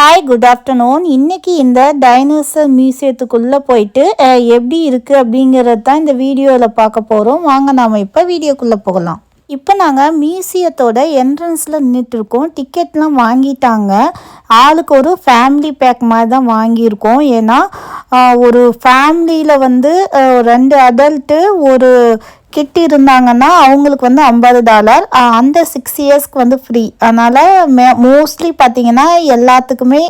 Hi good afternoon இன்னைக்கு இந்த dinosaur மியூசியத்துக்குள்ளே போயிட்டு எப்படி இருக்குது அப்படிங்கிறது தான் இந்த வீடியோவில் பார்க்க போகிறோம் வாங்க நாம் இப்போ வீடியோக்குள்ளே போகலாம். இப்போ நாங்கள் மியூசியத்தோட என்ட்ரன்ஸில் நின்றுட்டுருக்கோம் டிக்கெட்லாம் வாங்கிட்டாங்க. ஆளுக்கு ஒரு ஃபேமிலி பேக் மாதிரி தான் வாங்கியிருக்கோம். ஏன்னா ஒரு ஃபேமிலியில் வந்து ரெண்டு அடல்ட்டு ஒரு கிட் இருந்தாங்கன்னா அவங்களுக்கு வந்து ஐம்பது டாலர் அந்த சிக்ஸ் இயர்ஸ்க்கு வந்து ஃப்ரீ அதனால் மே மோஸ்ட்லி பார்த்தீங்கன்னா எல்லாத்துக்குமே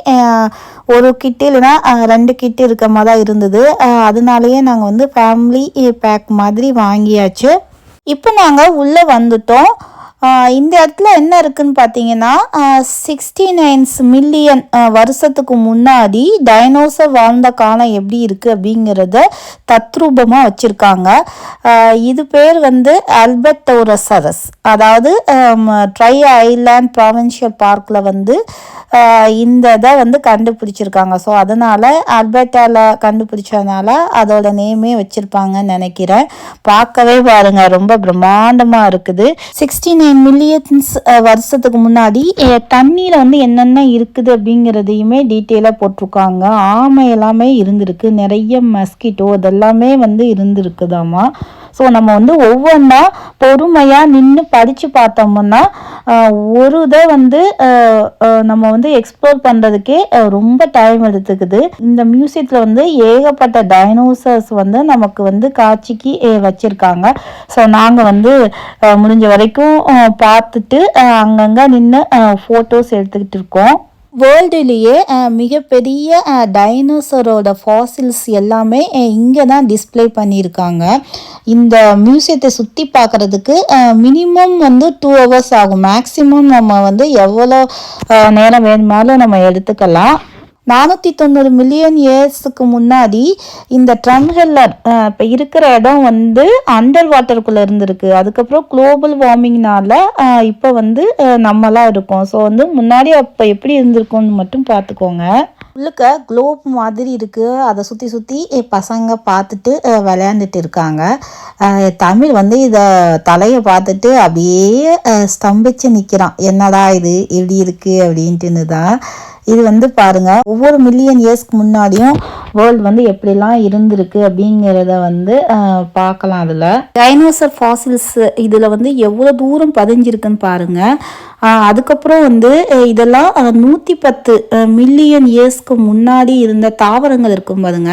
ஒரு கிட்டு இல்லைன்னா ரெண்டு கிட்டு இருக்க மாதிரி தான் இருந்தது அதனாலேயே நாங்கள் வந்து ஃபேமிலி பேக் மாதிரி வாங்கியாச்சு. இப்போ நாங்கள் உள்ளே வந்துட்டோம். இந்த இடத்துல என்ன இருக்குன்னு பார்த்தீங்கன்னா சிக்ஸ்டி நைன்ஸ் மில்லியன் வருஷத்துக்கு முன்னாடி டைனோசர் வாழ்ந்த காலம் எப்படி இருக்குது அப்படிங்கிறத தத்ரூபமாக வச்சுருக்காங்க. இது பேர் வந்து அல்பத்தோரசரஸ் அதாவது ட்ரை ஐலாண்ட் ப்ராவின்ஷியல் பார்க்கில் வந்து இந்த இதை வந்து கண்டுபிடிச்சிருக்காங்க. ஸோ அதனால் அல்பர்டாவில் கண்டுபிடிச்சதுனால அதோட நேமே வச்சுருப்பாங்கன்னு நினைக்கிறேன். பார்க்கவே பாருங்கள் ரொம்ப பிரம்மாண்டமாக இருக்குது. சிக்ஸ்டி நைன் மில்லியன்ஸ் வருஷத்துக்கு முன்னாடி தண்ணியில் வந்து என்னென்ன இருக்குது அப்படிங்கிறதையுமே டீட்டெயிலாக போட்டிருக்காங்க. ஆமை எல்லாமே இருந்திருக்கு. நிறைய மஸ்கிட்டோ அதெல்லாமே வந்து இருந்திருக்குதாமா? ஸோ நம்ம வந்து ஒவ்வொன்றா பொறுமையாக நின்று படித்து பார்த்தோம்னா ஒரு இதை வந்து நம்ம வந்து எக்ஸ்ப்ளோர் பண்ணுறதுக்கே ரொம்ப டைம் எடுத்துக்குது. இந்த மியூசியத்தில் வந்து ஏகப்பட்ட டைனோசர்ஸ் வந்து நமக்கு வந்து காட்சிக்கு வச்சுருக்காங்க. ஸோ நாங்கள் வந்து முடிஞ்ச வரைக்கும் பார்த்துட்டு அங்கங்கே நின்று ஃபோட்டோஸ் எடுத்துக்கிட்டு இருக்கோம். வேர்ல்டுலேயே மிகப்பெரிய டைனோசரோட ஃபாசில்ஸ் எல்லாமே இங்கே தான் டிஸ்ப்ளே பண்ணியிருக்காங்க. இந்த மியூசியத்தை சுற்றி பார்க்குறதுக்கு மினிமம் வந்து டூ ஹவர்ஸ் ஆகும். மேக்ஸிமம் நம்ம வந்து எவ்வளோ நேரம் வேணுமாலும் நம்ம எடுத்துக்கலாம். நானூற்றி தொண்ணூறு மில்லியன் இயர்ஸுக்கு முன்னாடி இந்த ட்ரம்ஹெல்லர் இப்போ இருக்கிற இடம் வந்து அண்டர் வாட்டருக்குள்ளே இருந்திருக்கு. அதுக்கப்புறம் குளோபல் வார்மிங்னால இப்போ வந்து நம்மளாம் இருக்கோம். ஸோ வந்து முன்னாடி அப்போ எப்படி இருந்திருக்கோம்னு மட்டும் பார்த்துக்கோங்க. உள்ளுக்க குளோப் மாதிரி இருக்குது அதை சுற்றி சுற்றி பசங்க பார்த்துட்டு விளையாண்டுட்டு இருக்காங்க. தமிழ் வந்து இதை தலையை பார்த்துட்டு அப்படியே ஸ்தம்பிச்சு நிற்கிறான் என்னடா இது? இப்படி இருக்குது அப்படின்ட்டுன்னு தான் இது வந்து பாருங்க ஒவ்வொரு மில்லியன் இயர்ஸ்க்கு முன்னாடியும் வேர்ல்டு வந்து எப்படிலாம் இருந்திருக்கு அப்படிங்கிறத வந்து பார்க்கலாம் அதில். டைனோசர் ஃபாசில்ஸ் இதில் வந்து எவ்வளோ தூரம் பதிஞ்சிருக்குன்னு பாருங்க. அதுக்கப்புறம் வந்து இதெல்லாம் நூற்றி பத்து மில்லியன் இயர்ஸ்க்கு முன்னாடி இருந்த தாவரங்கள் இருக்கும் பாருங்க.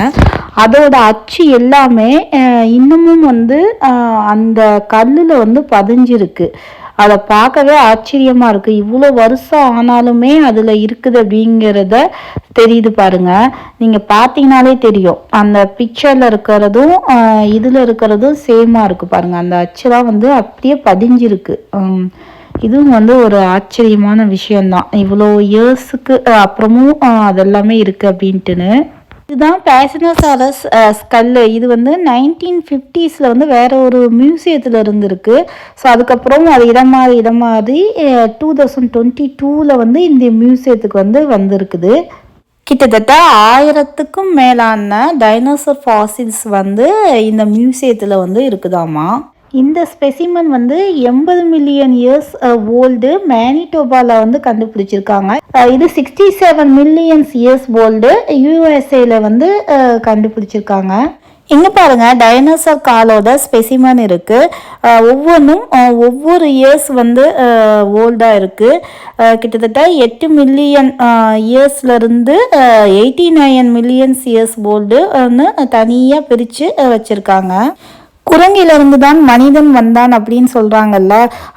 அதோட அச்சு எல்லாமே இன்னமும் வந்து அந்த கல்லில் வந்து பதிஞ்சிருக்கு. அதை பார்க்கவே ஆச்சரியமாக இருக்குது இவ்வளோ வருஷம் ஆனாலுமே அதில் இருக்குது அப்படிங்கிறத தெரியுது பாருங்க. நீங்கள் பார்த்தீங்கனாலே தெரியும். அந்த பிக்சரில் இருக்கிறதும் இதில் இருக்கிறதும் சேமாக இருக்குது பாருங்க. அந்த அச்சுலாம் வந்து அப்படியே பதிஞ்சிருக்கு. இதுவும் வந்து ஒரு ஆச்சரியமான விஷயந்தான் இவ்வளோ இயர்ஸுக்கு அப்புறமும் அதெல்லாமே இருக்குது அப்படின்ட்டுன்னு. இதுதான் பேசனோசாரஸ் ஸ்கல்லு. இது வந்து நைன்டீன் ஃபிஃப்டிஸில் வந்து வேற ஒரு மியூசியத்தில் இருந்திருக்கு. ஸோ அதுக்கப்புறம் அது இடம் மாறி இடம் மாறி டூ தௌசண்ட் டுவெண்ட்டி டூவில் வந்து இந்த மியூசியத்துக்கு வந்து வந்திருக்குது. கிட்டத்தட்ட ஆயிரத்துக்கும் மேலான டைனோசர் ஃபாசில்ஸ் வந்து இந்த மியூசியத்தில் வந்து இருக்குதாமா? இந்த ஸ்பெசிமன் வந்து எண்பது மில்லியன் இயர்ஸ் ஓல்டு மேனிடோபாவில் வந்து கண்டுபிடிச்சிருக்காங்க. இது sixty seven millions years old யூஎஸ்ஏல வந்து கண்டுபிடிச்சிருக்காங்க. இங்கே பாருங்க டைனோசர் காலோட ஸ்பெசிமன் இருக்கு. ஒவ்வொன்றும் ஒவ்வொரு இயர்ஸ் வந்து ஓல்டாக இருக்கு. கிட்டத்தட்ட எட்டு million இயர்ஸ்லேருந்து eighty nine millions years old தனியாக பிரித்து வச்சுருக்காங்க. குரங்கிலிருந்து தான் மனிதன் வந்தான் அப்படின்னு சொல்கிறாங்கல்ல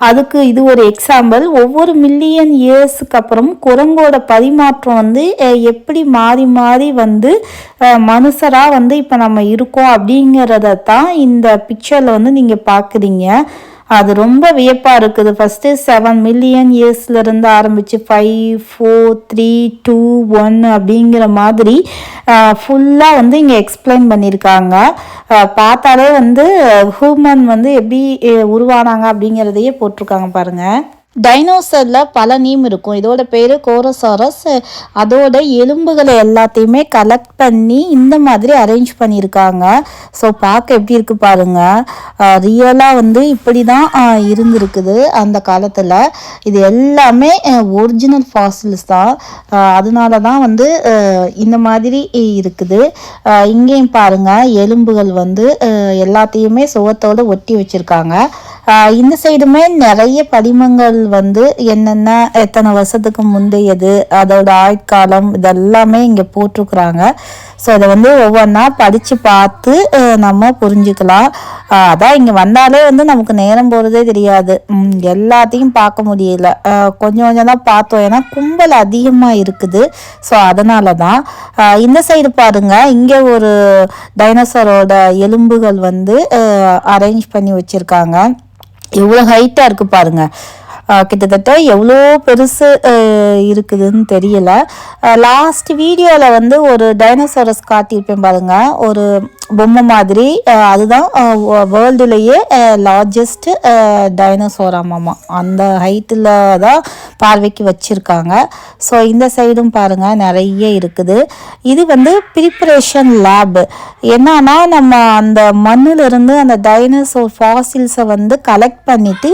அதுக்கு இது ஒரு எக்ஸாம்பிள் ஒவ்வொரு மில்லியன் இயர்ஸுக்கு அப்புறம் குரங்கோட பரிமாற்றம் வந்து எப்படி மாறி மாறி வந்து மனுஷராக வந்து இப்போ நம்ம இருக்கோம் அப்படிங்கிறத தான் இந்த பிக்சரில் வந்து நீங்கள் பார்க்குறீங்க. அது ரொம்ப வியப்பாக இருக்குது. ஃபஸ்ட்டு செவன் மில்லியன் இயர்ஸ்லேருந்து ஆரம்பித்து five four three two one அப்படிங்கிற மாதிரி ஃபுல்லாக வந்து இங்கே எக்ஸ்பிளைன் பண்ணியிருக்காங்க பார்த்தாலே வந்து ஹூமன் வந்து எப்படி உருவானாங்க அப்படிங்கிறதையே போட்டிருக்காங்க பாருங்கள் டைனோசரில் பல நேம் இருக்கும். இதோட பேர் கோரசாரஸ். அதோட எலும்புகளை எல்லாத்தையுமே கலெக்ட் பண்ணி இந்த மாதிரி அரேஞ்ச் பண்ணியிருக்காங்க. ஸோ பார்க்க எப்படி இருக்கு பாருங்க. ரியலாக வந்து இப்படி தான் இருந்திருக்குது அந்த காலத்தில். இது எல்லாமே ஒரிஜினல் ஃபாசில்ஸ் தான். அதனால தான் வந்து இந்த மாதிரி இருக்குது. இங்கேயும் பாருங்க எலும்புகள் வந்து எல்லாத்தையுமே சுகத்தோடு ஒட்டி வச்சுருக்காங்க. இந்த சைடுமே நிறைய படிமங்கள் வந்து என்னென்ன எத்தனை வருஷத்துக்கு முந்தையது அதோட ஆயுட்காலம் இதெல்லாமே இங்கே போட்டிருக்குறாங்க. ஸோ இதை வந்து ஒவ்வொன்றா படித்து பார்த்து நம்ம புரிஞ்சுக்கலாம். அதான் இங்கே வந்தாலே வந்து நமக்கு நேரம் போகிறதே தெரியாது. எல்லாத்தையும் பார்க்க முடியல. கொஞ்சம் கொஞ்சம் தான் பார்த்தோம். ஏன்னா கும்பல் அதிகமாக இருக்குது. ஸோ அதனால தான் இந்த சைடு பாருங்க. இங்கே ஒரு டைனோசரோட எலும்புகள் வந்து அரேஞ்ச் பண்ணி வச்சுருக்காங்க. எவ்வளோ ஹைட்டாக இருக்குது பாருங்கள் கிட்டத்தட்ட எவ்வளோ பெருசு இருக்குதுன்னு தெரியல. லாஸ்ட் வீடியோவில் வந்து ஒரு டைனோசரஸ் காட்டியிருப்பேன் பாருங்க. ஒரு பொம்மை மாதிரி. அதுதான் வேர்ல்டுலேயே லார்ஜஸ்ட் டைனோசோராமாமா அந்த ஹைட்டில் தான் பார்வைக்கு வச்சுருக்காங்க. ஸோ இந்த சைடும் பாருங்கள் நிறைய இருக்குது. இது வந்து ப்ரிப்பரேஷன் லேபு என்னன்னா நம்ம அந்த மண்ணிலிருந்து அந்த டைனோசோர் ஃபாசில்ஸை வந்து கலெக்ட் பண்ணிவிட்டு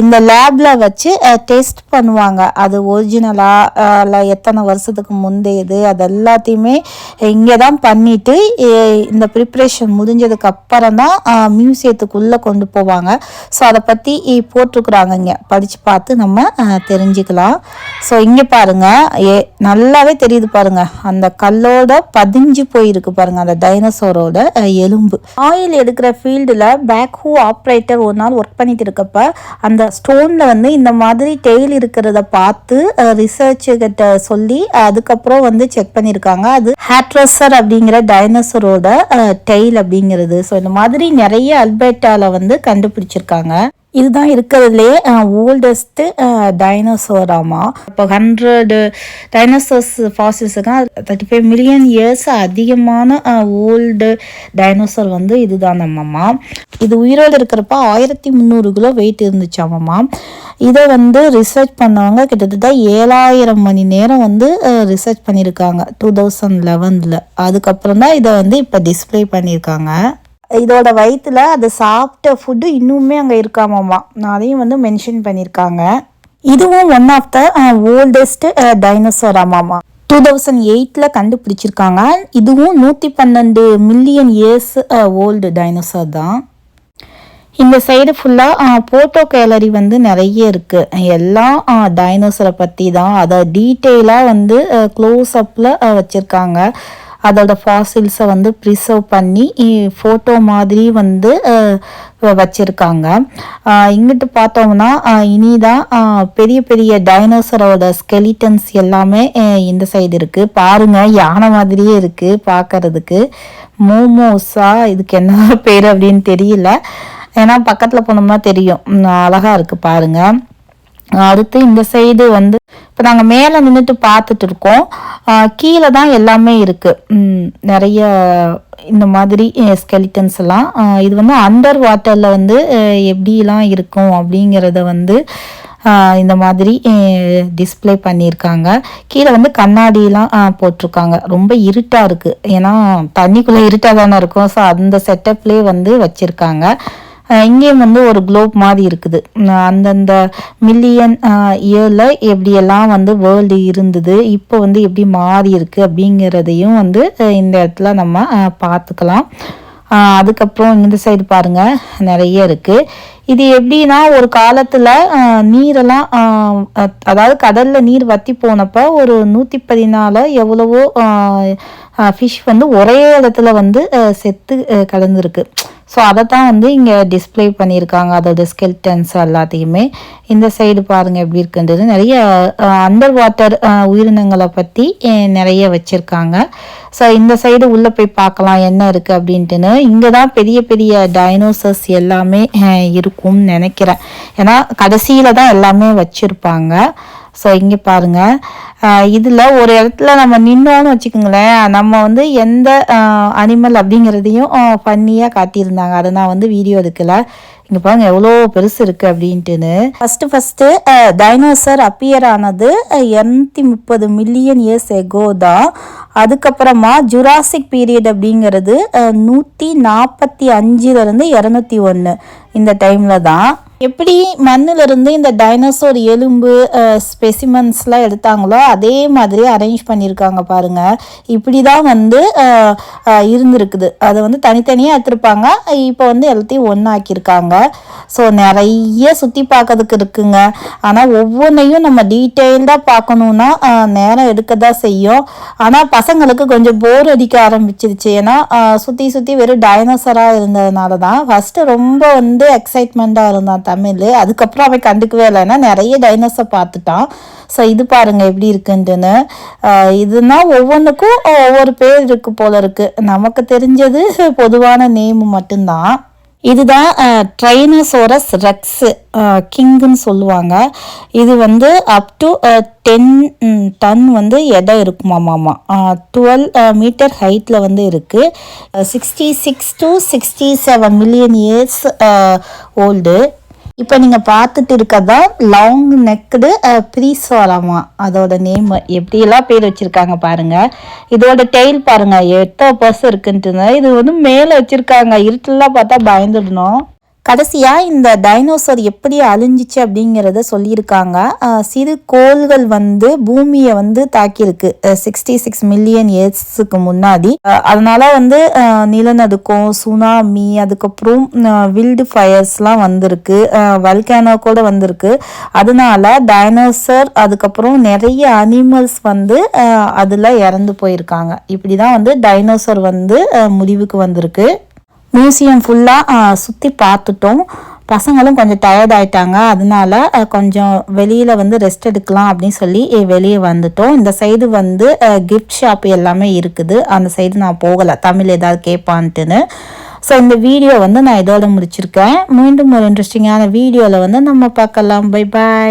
இந்த லேபில் வச்சு டெஸ்ட் பண்ணுவாங்க. அது ஒரிஜினலாக இல்லை எத்தனை வருஷத்துக்கு முந்தையது அது எல்லாத்தையுமே இங்கே தான் பண்ணிவிட்டு இந்த ப்ரிப்ரேஷன் முடிஞ்சதுக்கு அப்புறம் தான் மியூசியத்துக்குள்ளே கொண்டு போவாங்க. ஸோ அதை பற்றி போட்டிருக்குறாங்க இங்கே. படித்து பார்த்து நம்ம தெரிஞ்சுக்கலாம். ஸோ இங்கே பாருங்கள் ஏ நல்லாவே தெரியுது பாருங்க. அந்த கல்லோட பதிஞ்சு போயிருக்கு பாருங்கள் அந்த டைனோசரோட எலும்பு. ஆயில் எடுக்கிற ஃபீல்டில் பேக் ஹூ ஆப்ரேட்டர் ஒரு நாள் ஒர்க் பண்ணிட்டு இருக்கப்போ அந்த ஸ்டோனில் வந்து இந்த மாதிரி டெய்ல் இருக்கிறத பார்த்து ரிசர்ச்சுக்கிட்ட கிட்ட சொல்லி அதுக்கப்புறம் வந்து செக் பண்ணியிருக்காங்க. அது ஹேட்ரஸர் அப்படிங்கிற டைனோசரோட டெய்ல் அப்படிங்கிறது. ஸோ இந்த மாதிரி நிறைய அல்பேட்டாவில் வந்து கண்டுபிடிச்சிருக்காங்க. இதுதான் இருக்கிறதுலே ஓல்டஸ்ட்டு டைனோசோராமா இப்போ ஹண்ட்ரடு டைனோசர்ஸ் ஃபாசில்ஸுக்கு தேர்ட்டி ஃபைவ் மில்லியன் இயர்ஸ் அதிகமான ஓல்டு டைனோசர் வந்து இதுதான் நம்மம்மா இது உயிரோடு இருக்கிறப்ப ஆயிரத்தி முந்நூறு கிலோ வெயிட் இருந்துச்சாமம்மா இதை வந்து ரிசர்ச் பண்ணவங்க கிட்டத்தட்ட ஏழாயிரம் மணி நேரம் வந்து ரிசர்ச் பண்ணியிருக்காங்க. டூ தௌசண்ட் லெவனில் அதுக்கப்புறம் தான் இதை வந்து இப்போ டிஸ்ப்ளே பண்ணியிருக்காங்க. இதோட வயிற்றுல அது சாப்பிட்ட ஃபுட்டு இன்னுமே அங்கே இருக்காமாம்மா நான் அதையும் வந்து மென்ஷன் பண்ணியிருக்காங்க இதுவும் one of the oldest dinosaur ஆமாம்மா டூ தௌசண்ட் எயிட்டில் கண்டுபிடிச்சிருக்காங்க. இதுவும் நூற்றி பன்னெண்டு மில்லியன் இயர்ஸ் ஓல்டு டைனோசர் தான். இந்த சைடு ஃபுல்லாக ஃபோட்டோ கேலரி வந்து நிறைய இருக்குது எல்லாம் டைனோசரை பற்றி தான் அதை டீட்டெயிலாக வந்து க்ளோஸ் அப்பில் வச்சுருக்காங்க. அதோட ஃபாசில்ஸை வந்து ப்ரிசர்வ் பண்ணி ஃபோட்டோ மாதிரி வந்து வச்சுருக்காங்க. இங்கிட்டு பார்த்தோம்னா இனிதான் பெரிய பெரிய டைனோசரோட ஸ்கெலிட்டன்ஸ் எல்லாமே இந்த சைடு இருக்குது பாருங்கள் யானை மாதிரியே இருக்குது பார்க்கறதுக்கு மோமோஸா இதுக்கு என்ன பேர் அப்படின்னு தெரியல. ஏன்னா பக்கத்தில் போனோம்னா தெரியும். அழகாக இருக்குது பாருங்கள் அடுத்து இந்த சைடு வந்து இப்போ நாங்கள் மேலே நின்றுட்டு பார்த்துட்டு இருக்கோம். கீழே தான் எல்லாமே இருக்குது நிறைய இந்த மாதிரி ஸ்கெலிட்டன்ஸ் எல்லாம். இது வந்து அண்டர் வாட்டரில் வந்து எப்படிலாம் இருக்கும் அப்படிங்கிறத வந்து இந்த மாதிரி டிஸ்ப்ளே பண்ணியிருக்காங்க. கீழே வந்து கண்ணாடிலாம் போட்டிருக்காங்க. ரொம்ப இருட்டாக இருக்குது ஏன்னா தண்ணிக்குள்ளே இருட்டாக தானே இருக்கும். ஸோ அந்த செட்டப்லேயே வந்து வச்சுருக்காங்க. இங்கேயும் வந்து ஒரு குளோப் மாதிரி இருக்குது. அந்தந்த மில்லியன் இயரில் எப்படியெல்லாம் வந்து வேர்ல்டு இருந்தது இப்போ வந்து எப்படி மாறி இருக்குது அப்படிங்கிறதையும் வந்து இந்த இடத்துல நம்ம பார்த்துக்கலாம். அதுக்கப்புறம் இந்த சைடு பாருங்கள் நிறைய இருக்குது இது எப்படின்னா ஒரு காலத்தில் நீரெல்லாம் அதாவது கடலில் நீர் வற்றி போனப்போ ஒரு நூற்றி பதினாலு எவ்வளவோ ஃபிஷ் வந்து ஒரே இடத்துல வந்து செத்து கலந்துருக்கு. ஸோ அதை தான் வந்து இங்கே டிஸ்ப்ளே பண்ணியிருக்காங்க. அதோட ஸ்கெல்டன்ஸ் எல்லாத்தையுமே. இந்த சைடு பாருங்கள் எப்படி இருக்குன்றது. நிறைய அண்டர் வாட்டர் உயிரினங்களை பற்றி நிறைய வச்சுருக்காங்க. ஸோ இந்த சைடு உள்ளே போய் பார்க்கலாம். என்ன இருக்குது அப்படின்ட்டுன்னு. இங்கே தான் பெரிய பெரிய டைனோசர்ஸ் எல்லாமே இருக்கும்னு நினைக்கிறேன். ஏன்னா கடைசியில் தான் எல்லாமே வச்சுருப்பாங்க. ஸோ இங்கே பாருங்கள் இதில் ஒரு இடத்துல நம்ம நின்னோன்னு வச்சுக்கோங்களேன். நம்ம வந்து எந்த அனிமல் அப்படிங்கிறதையும் ஃபன்னியாக காட்டியிருந்தாங்க. அதை நான் வந்து வீடியோ எடுக்கலை. இங்கே பாருங்க எவ்வளோ பெருசு இருக்குது அப்படின்ட்டுன்னு. ஃபஸ்ட்டு ஃபஸ்ட்டு டைனோசர் அப்பியர் ஆனது இரநூத்தி முப்பது மில்லியன் இயர்ஸ் எகோ தான். அதுக்கப்புறமா ஜுராசிக் பீரியட் அப்படிங்கிறது நூற்றி நாற்பத்தி அஞ்சுலேருந்து இரநூத்தி ஒன்று இந்த டைமில் தான். எப்படி மண்ணிலிருந்து இந்த டைனோசர் எலும்பு ஸ்பெசிமன்ஸ்லாம் எடுத்தாங்களோ அதே மாதிரி அரேஞ்ச் பண்ணியிருக்காங்க பாருங்கள் இப்படி தான் வந்து இருந்திருக்குது. அதை வந்து தனித்தனியாக எடுத்திருப்பாங்க. இப்போ வந்து எல்லாத்தையும் ஒன்றாக்கியிருக்காங்க ஸோ நிறைய சுற்றி பார்க்கறதுக்கு இருக்குங்க. ஆனால் ஒவ்வொன்றையும் நம்ம டீட்டெயில்டாக பார்க்கணுன்னா நேரம் எடுக்க தான் செய்யும். ஆனால் பசங்களுக்கு கொஞ்சம் போர் அடிக்க ஆரம்பிச்சிருச்சு. ஏன்னா சுற்றி சுற்றி வெறும் டைனோசராக இருந்ததுனால தான் ஃபஸ்ட்டு ரொம்ப வந்து எக்ஸைட்மெண்ட்டாக இருந்தான் தமிழ். அதுக்கப்புறம் அவன் கண்டுக்கவே இல்லைன்னா நிறைய டைனோசர் பார்த்துட்டான். ஸோ இது பாருங்கள் எப்படி இருக்குன்ட்டுன்னு. இதுனா ஒவ்வொன்றுக்கும் ஒவ்வொரு பேர் இருக்கு போல இருக்கு. நமக்கு தெரிஞ்சது பொதுவான நேம் மட்டும்தான். இதுதான் ட்ரைனஸோட ரெக்ஸு கிங்குன்னு சொல்லுவாங்க. இது வந்து அப் டு டென் டன் வந்து எடை இருக்குமாமாமா டுவெல் மீட்டர் ஹைட்டில் வந்து இருக்குது sixty six to sixty seven million years old இப்போ நீங்கள் பார்த்துட்டு இருக்கதா லாங் நெக்குடு ப்ரீசோலாமா? அதோட நேம் எப்படியெல்லாம் பேர் வச்சுருக்காங்க பாருங்கள் இதோட டெய்ல் பாருங்கள் எத்தோ பர்ஸ் இருக்குன்ட்டு இது வந்து மேலே வச்சுருக்காங்க. இருட்டெல்லாம் பார்த்தா பயந்துடணும். கடைசியாக இந்த டைனோசர் எப்படி அழிஞ்சிச்சு அப்படிங்கிறத சொல்லியிருக்காங்க. சிறு கோள்கள் வந்து பூமியை வந்து தாக்கியிருக்கு. சிக்ஸ்டி சிக்ஸ் மில்லியன் இயர்ஸுக்கு முன்னாடி. அதனால வந்து நிலநடுக்கம் சுனாமி அதுக்கப்புறம் வில்டு ஃபயர்ஸ்லாம் வந்திருக்கு. வல்கேனோ கூட வந்திருக்கு. அதனால டைனோசர் அதுக்கப்புறம் நிறைய அனிமல்ஸ் வந்து அதில் இறந்து போயிருக்காங்க. இப்படி தான் வந்து டைனோசர் வந்து முடிவுக்கு வந்திருக்கு. மியூசியம் ஃபுல்லாக சுற்றி பார்த்துட்டோம். பசங்களும் கொஞ்சம் டயர்ட் ஆயிட்டாங்க. அதனால கொஞ்சம் வெளியில் வந்து ரெஸ்ட் எடுக்கலாம் அப்படின்னு சொல்லி வெளியே வந்துட்டோம். இந்த சைடு வந்து கிஃப்ட் ஷாப் எல்லாமே இருக்குது. அந்த சைடு நான் போகலை. தமிழ் ஏதாவது கேட்பான்ட்டுன்னு. ஸோ இந்த வீடியோ வந்து நான் இதோட முடிச்சிருக்கேன். மீண்டும் ஒரு இன்ட்ரெஸ்டிங்கான வீடியோவில் வந்து நம்ம பார்க்கலாம். Bye bye